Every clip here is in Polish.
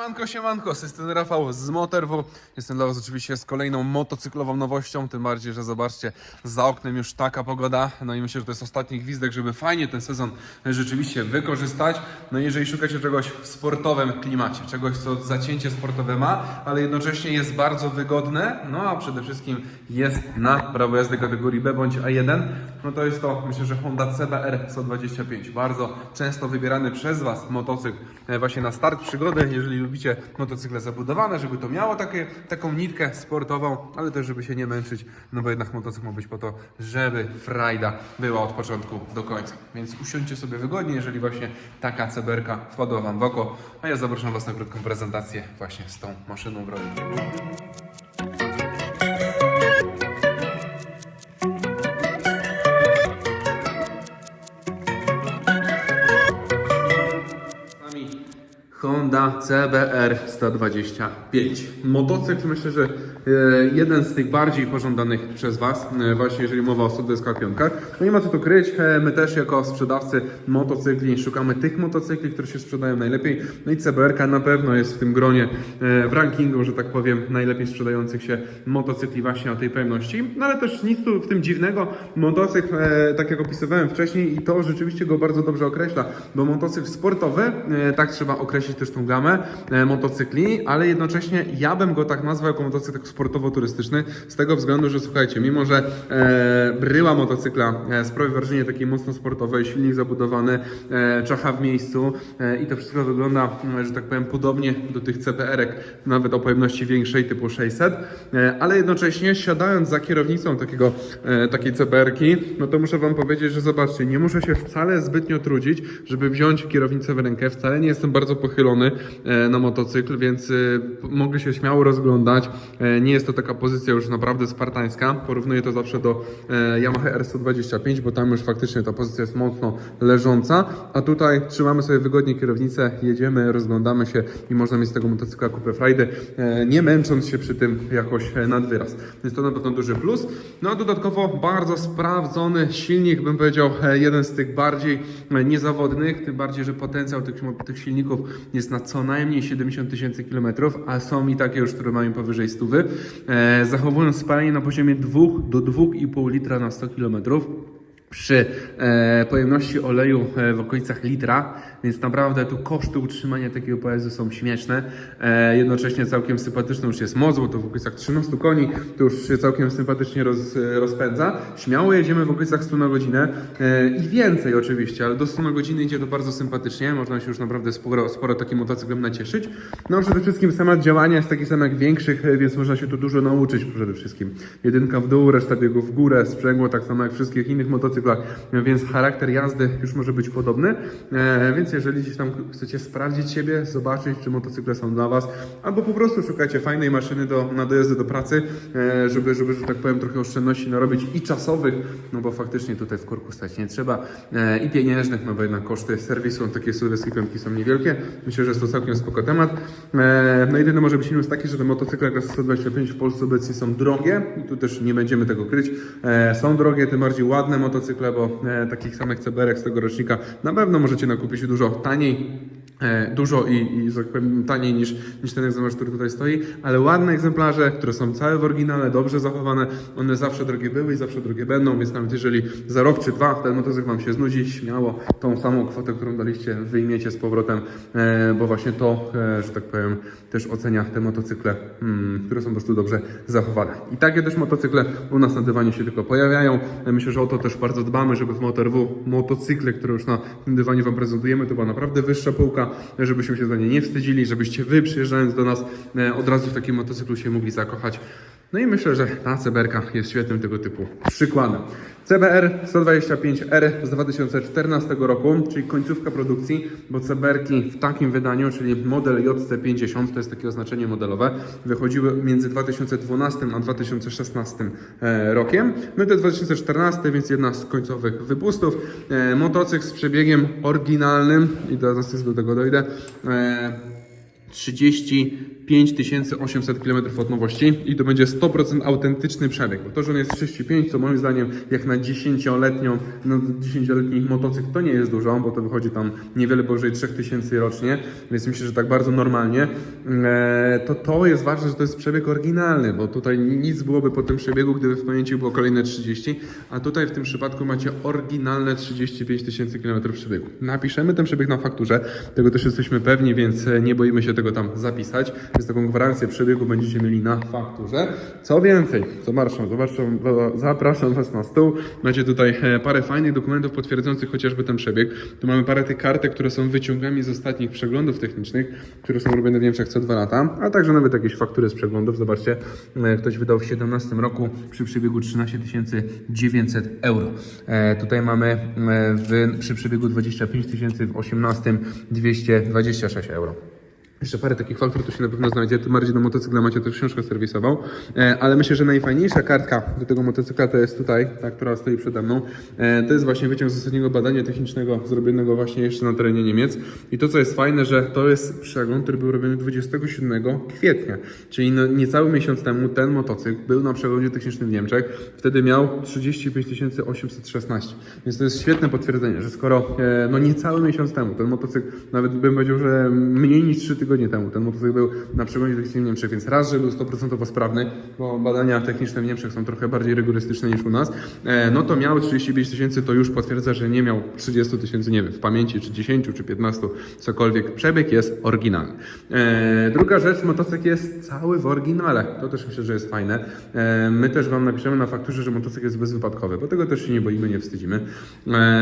Siemanko, siemanko, system Rafał z Motorwo. Jestem dla Was oczywiście z kolejną motocyklową nowością, tym bardziej, że zobaczcie, za oknem już taka pogoda. No i myślę, że to jest ostatni gwizdek, żeby fajnie ten sezon rzeczywiście wykorzystać. No i jeżeli szukacie czegoś w sportowym klimacie, czegoś, co zacięcie sportowe ma, ale jednocześnie jest bardzo wygodne, no a przede wszystkim jest na prawo jazdy kategorii B bądź A1, no to jest to, myślę, że Honda CBR 125. Bardzo często wybierany przez Was motocykl e, właśnie na start przygody, jeżeli lubicie motocykle zabudowane, żeby to miało takie, taką nitkę sportową, ale też żeby się nie męczyć, no bo jednak motocykl ma być po to, żeby frajda była od początku do końca. Więc usiądźcie sobie wygodnie, jeżeli właśnie taka CBR wpadła Wam w oko, a ja zapraszam Was na krótką prezentację właśnie z tą maszyną w Honda CBR 125. Motocykl myślę, że e, jeden z tych bardziej pożądanych przez Was, e, właśnie jeżeli mowa o Skarpionkach. No nie ma co tu kryć, e, my też jako sprzedawcy motocykli szukamy tych motocykli, które się sprzedają najlepiej. No i CBR na pewno jest w tym gronie w rankingu, że tak powiem, najlepiej sprzedających się motocykli właśnie o tej pojemności. No ale też nic tu w tym dziwnego. Motocykl, tak jak opisywałem wcześniej i to rzeczywiście go bardzo dobrze określa, bo motocykl sportowy, tak trzeba określić też tą gamę e, motocykli, ale jednocześnie ja bym go tak nazwał jako motocykl sportowo-turystyczny, z tego względu, że słuchajcie, mimo że e, bryła motocykla e, sprawia wrażenie takiej mocno sportowej, silnik zabudowany, czacha w miejscu i to wszystko wygląda, e, że tak powiem, podobnie do tych CPR-ek, nawet o pojemności większej typu 600, e, ale jednocześnie siadając za kierownicą takiego, takiej CPR-ki, no to muszę Wam powiedzieć, że zobaczcie, nie muszę się wcale zbytnio trudzić, żeby wziąć kierownicę w rękę, wcale nie jestem bardzo pochylony e, na motocykl, więc e, mogę się śmiało rozglądać, E, nie jest to taka pozycja już naprawdę spartańska, porównuję to zawsze do Yamaha R125, bo tam już faktycznie ta pozycja jest mocno leżąca, a tutaj trzymamy sobie wygodnie kierownicę, jedziemy, rozglądamy się i można mieć z tego motocykla kupę frajdy, nie męcząc się przy tym jakoś nad wyraz. Więc to na pewno duży plus. No a dodatkowo bardzo sprawdzony silnik, bym powiedział, jeden z tych bardziej niezawodnych, tym bardziej, że potencjał tych, tych silników jest na co najmniej 70 tysięcy kilometrów, a są i takie już, które mają powyżej 100. E, zachowując spalanie na poziomie 2 do 2,5 litra na 100 kilometrów przy e, pojemności oleju e, w okolicach litra, więc naprawdę tu koszty utrzymania takiego pojazdu są śmieszne. E, jednocześnie całkiem sympatyczną już jest moc, bo to w okolicach 13 koni, to już się całkiem sympatycznie roz, rozpędza. Śmiało jedziemy w okolicach 100 na godzinę i więcej oczywiście, ale do 100 na godzinę idzie to bardzo sympatycznie, można się już naprawdę sporo, sporo takim motocyklem nacieszyć. No przede wszystkim temat działania jest taki sam jak większych, więc można się tu dużo nauczyć przede wszystkim. Jedynka w dół, reszta biegów w górę, sprzęgło tak samo jak wszystkich innych motocyklach, więc charakter jazdy już może być podobny. E, więc jeżeli gdzieś tam chcecie sprawdzić siebie, zobaczyć, czy motocykle są dla Was, albo po prostu szukacie fajnej maszyny do, na dojazdy do pracy, e, żeby, żeby, że tak powiem, trochę oszczędności narobić i czasowych, no bo faktycznie tutaj w korku stać nie trzeba, e, i pieniężnych, no bo jednak koszty serwisu takie sudeski piątki są niewielkie. Myślę, że jest to całkiem spoko temat. No jedyny może być minus taki, że te motocykle klasy 125 w Polsce obecnie są drogie i tu też nie będziemy tego kryć. Są drogie, tym bardziej ładne motocykle, bo e, takich samych CBR z tego rocznika na pewno możecie nakupić dużo taniej. E, dużo i, i tak powiem, taniej niż, niż ten egzemplarz, który tutaj stoi, ale ładne egzemplarze, które są całe w oryginale, dobrze zachowane, one zawsze drogie były i zawsze drogie będą, więc nawet jeżeli za rok czy dwa ten motocykl Wam się znudzi, śmiało tą samą kwotę, którą daliście, wyjmiecie z powrotem, e, bo właśnie to, e, że tak powiem, też ocenia te motocykle, mm, które są po prostu dobrze zachowane. I takie też motocykle u nas na dywanie się tylko pojawiają. Myślę, że o to też bardzo dbamy, żeby w MotorW motocykle, które już na tym dywanie Wam prezentujemy, to była naprawdę wyższa półka, żebyśmy się za nie nie wstydzili, żebyście Wy przyjeżdżając do nas e, od razu w takim motocyklu się mogli zakochać. No i myślę, że ta CBR jest świetnym tego typu przykładem. CBR 125R z 2014 roku, czyli końcówka produkcji, bo CBR-ki w takim wydaniu, czyli model JC50, to jest takie oznaczenie modelowe, wychodziły między 2012 a 2016 e, rokiem. My to 2014, więc jedna z końcowych wypustów. E, Motocykl z przebiegiem oryginalnym i zaraz do tego dojdę. E, 35 800 km od nowości i to będzie 100% autentyczny przebieg. Bo to, że on jest 35, co moim zdaniem jak na 10-letnią, no 10-letni motocykl to nie jest dużo, bo to wychodzi tam niewiele powyżej 3000 rocznie, więc myślę, że tak bardzo normalnie. E, to to jest ważne, że to jest przebieg oryginalny, bo tutaj nic byłoby po tym przebiegu, gdyby w pamięci było kolejne 30, a tutaj w tym przypadku macie oryginalne 35 tysięcy km przebiegu. Napiszemy ten przebieg na fakturze, tego też jesteśmy pewni, więc nie boimy się tego tam zapisać, więc taką gwarancję przebiegu będziecie mieli na fakturze. Co więcej, zobaczcie, zobaczcie, zapraszam Was na stół. Macie tutaj e, parę fajnych dokumentów potwierdzających chociażby ten przebieg. Tu mamy parę tych kartek, które są wyciągami z ostatnich przeglądów technicznych, które są robione w Niemczech co dwa lata, a także nawet jakieś faktury z przeglądów. Zobaczcie, e, ktoś wydał w 2017 roku przy przebiegu 13 900 euro. E, tutaj mamy przy przebiegu 25 tysięcy w 18 226 euro. Jeszcze parę takich faktur tu się na pewno znajdzie. Tu bardziej do motocykla macie też książkę serwisową. E, ale myślę, że najfajniejsza kartka do tego motocykla to jest tutaj, ta, która stoi przede mną. E, to jest właśnie wyciąg z ostatniego badania technicznego, zrobionego właśnie jeszcze na terenie Niemiec. I to, co jest fajne, że to jest przegląd, który był robiony 27 kwietnia. Czyli no, niecały miesiąc temu ten motocykl był na przeglądzie technicznym w Niemczech. Wtedy miał 35 816. Więc to jest świetne potwierdzenie, że skoro e, no niecały miesiąc temu ten motocykl, nawet bym powiedział, że mniej niż 3 tygodnie temu ten motocykl był na przeglądzie technicznym w Niemczech, więc raz, że był 100% sprawny, bo badania techniczne w Niemczech są trochę bardziej rygorystyczne niż u nas, e, no to miał 35 tysięcy, to już potwierdza, że nie miał 30 tysięcy, nie wiem, w pamięci, czy 10, czy 15, cokolwiek. Przebieg jest oryginalny. E, druga rzecz, motocykl jest cały w oryginale. To też myślę, że jest fajne. E, my też Wam napiszemy na fakturze, że motocykl jest bezwypadkowy, bo tego też się nie boimy, nie wstydzimy.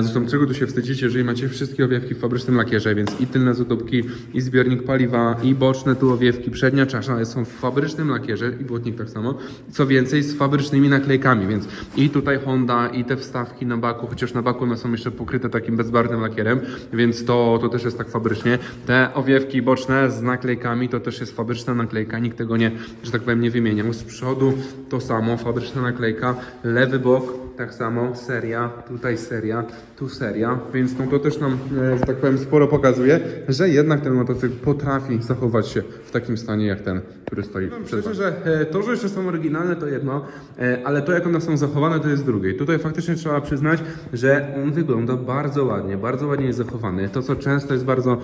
Zresztą czego tu się wstydzicie, jeżeli macie wszystkie owiewki w fabrycznym lakierze, więc i tylne zadupki, i zbiornik paliwa, i boczne tu owiewki, przednia czasza są w fabrycznym lakierze i błotnik tak samo. Co więcej, z fabrycznymi naklejkami, więc i tutaj Honda, i te wstawki na baku, chociaż na baku one są jeszcze pokryte takim bezbarwnym lakierem, więc to, to też jest tak fabrycznie. Te owiewki boczne z naklejkami to też jest fabryczna naklejka, nikt tego nie, że tak powiem, nie wymieniał. Z przodu to samo, fabryczna naklejka, lewy bok tak samo, seria, tutaj seria, tu seria, więc no to też nam, e, że tak powiem, sporo pokazuje, że jednak ten motocykl potrafi zachować się w takim stanie jak ten, który stoi przed Myślę, że e, to, że jeszcze są oryginalne to jedno, e, ale to jak one są zachowane to jest drugie. I tutaj faktycznie trzeba przyznać, że on wygląda bardzo ładnie, bardzo ładnie jest zachowany. To, co często jest bardzo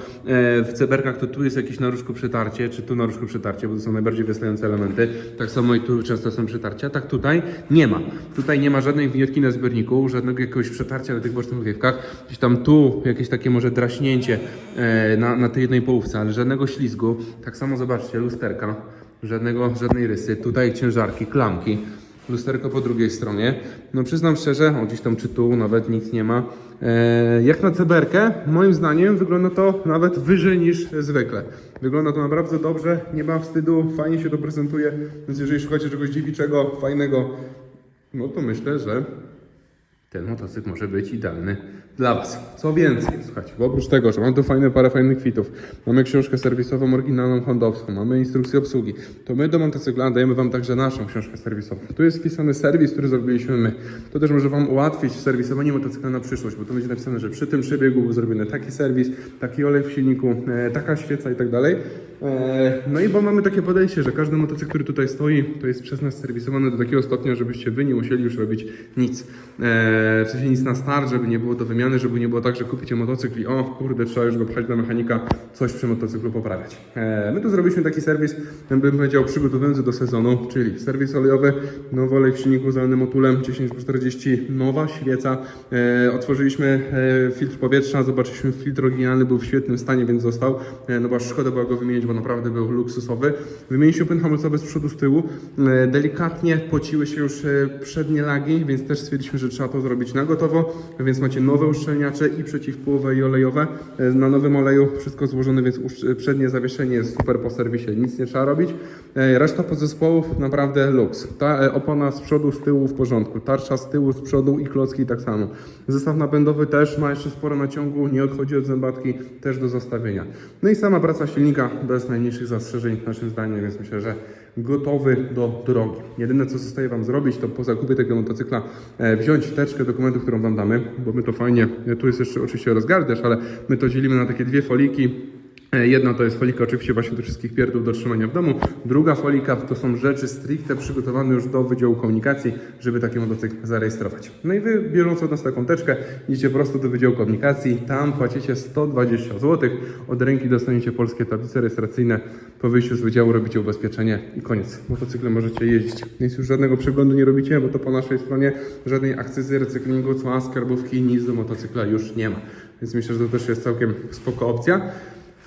w ceberkach, to tu jest jakieś na różku przetarcie, czy tu na różku przetarcie, bo to są najbardziej wystające elementy. Tak samo i tu często są przetarcia. Tak tutaj nie ma. Tutaj nie ma żadnej winiutki na zbiorniku, żadnego jakiegoś przetarcia na tych bocznych owiewkach. Gdzieś tam tu jakieś takie może draśnięcie e, na, na tej jednej połówce, ale żadnego ślizgu. Tak samo zobaczcie, lusterka, żadnego, żadnej rysy. Tutaj ciężarki, klamki. Lusterko po drugiej stronie. No przyznam szczerze, o gdzieś tam czy tu nawet nic nie ma. E, jak na ceberkę, moim zdaniem wygląda to nawet wyżej niż zwykle. Wygląda to naprawdę dobrze, nie ma wstydu, fajnie się to prezentuje. Więc jeżeli szukacie czegoś dziewiczego, fajnego, no to myślę, że ten motocykl może być idealny dla Was. Co więcej, słuchajcie, bo oprócz tego, że mam tu fajne, parę fajnych kwitów, mamy książkę serwisową oryginalną hondowską, mamy instrukcję obsługi, to my do motocykla dajemy Wam także naszą książkę serwisową. Tu jest wpisany serwis, który zrobiliśmy my. To też może Wam ułatwić serwisowanie motocykla na przyszłość, bo tu będzie napisane, że przy tym przebiegu był zrobiony taki serwis, taki olej w silniku, e, taka świeca i tak dalej. E, no i bo mamy takie podejście, że każdy motocykl, który tutaj stoi, to jest przez nas serwisowany do takiego stopnia, żebyście Wy nie musieli już robić nic. E, w sensie nic na start, żeby nie było do wymiany, żeby nie było tak, że kupicie motocykl i o kurde, trzeba już go pchać do mechanika, coś przy motocyklu poprawiać. E, my tu zrobiliśmy taki serwis, bym powiedział, przygotowujący do sezonu, czyli serwis olejowy, nowy olej w silniku zalany motulem 1040, nowa świeca, e, otworzyliśmy e, filtr powietrza, zobaczyliśmy filtr oryginalny, był w świetnym stanie, więc został, no bo szkoda była go wymienić, bo naprawdę był luksusowy. Wymieniliśmy płyn hamulcowy z przodu, z tyłu, delikatnie pociły się już przednie lagi, więc też stwierdziliśmy, że trzeba to zrobić na gotowo, więc macie nowe uszczelniacze i przeciwpływowe i olejowe. E, Na nowym oleju wszystko złożone, więc uszcz- przednie zawieszenie jest super po serwisie, nic nie trzeba robić. E, Reszta podzespołów naprawdę luks. Ta e, opona z przodu, z tyłu w porządku, tarcza z tyłu, z przodu i klocki tak samo. Zestaw napędowy też ma jeszcze sporo naciągu, nie odchodzi od zębatki, też do zostawienia. No i sama praca silnika bez najmniejszych zastrzeżeń naszym zdaniem, więc myślę, że gotowy do drogi. Jedyne co zostaje Wam zrobić, to po zakupie tego motocykla e, wziąć teczkę dokumentów, którą Wam damy, bo my to fajnie, tu jest jeszcze oczywiście rozgardiasz, ale my to dzielimy na takie dwie foliki, Jedna to jest folika oczywiście właśnie do wszystkich pierdół do trzymania w domu. Druga folika to są rzeczy stricte przygotowane już do Wydziału Komunikacji, żeby taki motocykl zarejestrować. No i wy bierząc od nas taką teczkę, idziecie po prostu do Wydziału Komunikacji, tam płacicie 120 zł, od ręki dostaniecie polskie tablice rejestracyjne, po wyjściu z wydziału robicie ubezpieczenie i koniec. Motocyklem możecie jeździć. Więc już żadnego przeglądu nie robicie, bo to po naszej stronie żadnej akcyzy, recyklingu, cła, skarbówki, nic do motocykla już nie ma. Więc myślę, że to też jest całkiem spoko opcja.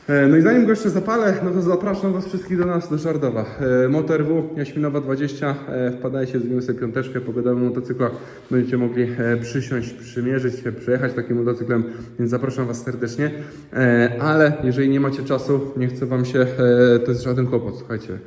E, No i zanim go jeszcze zapalę, no to zapraszam Was wszystkich do nas, do Żardowa. E, Motor W, Jaśminowa 20, e, wpadajcie, zrobimy sobie piąteczkę, pogadamy o motocyklach, będziecie mogli e, przysiąść, przymierzyć się, przejechać takim motocyklem, więc zapraszam Was serdecznie. Ale jeżeli nie macie czasu, nie chcę Wam się, to jest żaden kłopot, słuchajcie.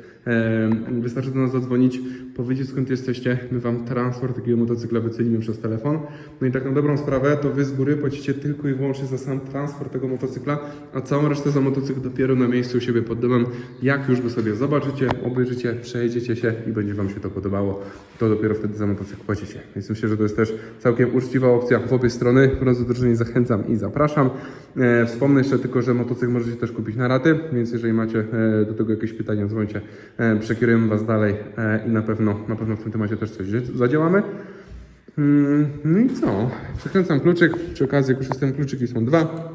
Wystarczy do nas zadzwonić, powiedzieć skąd jesteście, my Wam transport takiego motocykla wycenimy przez telefon. No i tak na dobrą sprawę, to Wy z góry płacicie tylko i wyłącznie za sam transport tego motocykla, a całą resztę za motocykl dopiero na miejscu u siebie pod domem. Jak już go sobie zobaczycie, obejrzycie, przejedziecie się i będzie Wam się to podobało, to dopiero wtedy za motocykl płacicie. Więc myślę, że to jest też całkiem uczciwa opcja w obie strony. Bardzo drużynie zachęcam i zapraszam. E, wspomnę jeszcze tylko, że motocykl możecie też kupić na raty, więc jeżeli macie e, do tego jakieś pytania, dzwońcie, przekierujemy Was dalej e, i na pewno, na pewno w tym temacie też coś zadziałamy. Mm, No i co? Przekręcam kluczyk. Przy okazji, jestem, kluczyki są dwa.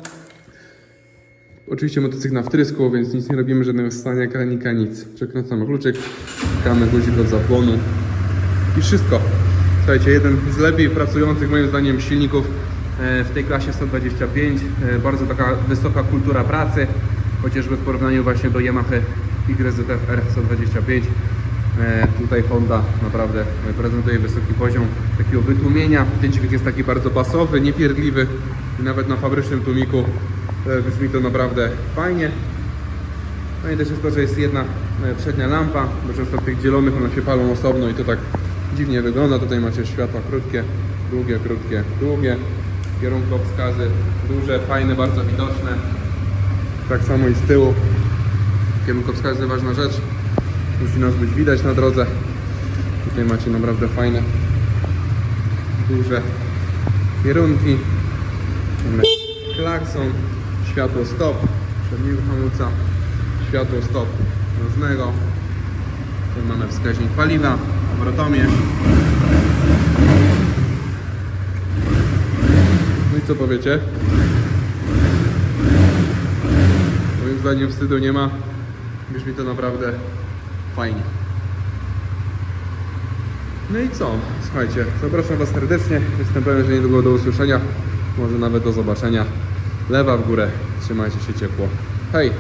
Oczywiście motocykl na wtrysku, więc nic nie robimy, żadnego stania kranika, nic. Przekręcam kluczyk, szukamy guzik od zapłonu i wszystko. Słuchajcie, jeden z lepiej pracujących moim zdaniem silników e, w tej klasie 125. E, Bardzo taka wysoka kultura pracy, chociażby w porównaniu właśnie do Yamaha YZF R125. E, Tutaj Honda naprawdę prezentuje wysoki poziom takiego wytłumienia. Ten dźwięk jest taki bardzo basowy, niepierdliwy i nawet na fabrycznym tłumiku e, brzmi to naprawdę fajnie. No i też jest to, że jest jedna e, przednia lampa, bo często w tych dzielonych one się palą osobno i to tak dziwnie wygląda. Tutaj macie światła krótkie, długie, krótkie, długie, kierunkowskazy duże, fajne, bardzo widoczne. Tak samo i z tyłu. Kierunkowskazy ważna rzecz. Musi nas być widać na drodze. Tutaj macie naprawdę fajne, duże kierunki. Klakson, światło stop, przedniego hamulca, światło stop różnego. Tu mamy wskaźnik paliwa, obrotomierz. No i co powiecie? Moim zdaniem wstydu nie ma. Brzmi to naprawdę fajnie. No i co? Słuchajcie, zapraszam Was serdecznie. Jestem pewien, że niedługo do usłyszenia. Może nawet do zobaczenia. Lewa w górę. Trzymajcie się ciepło. Hej!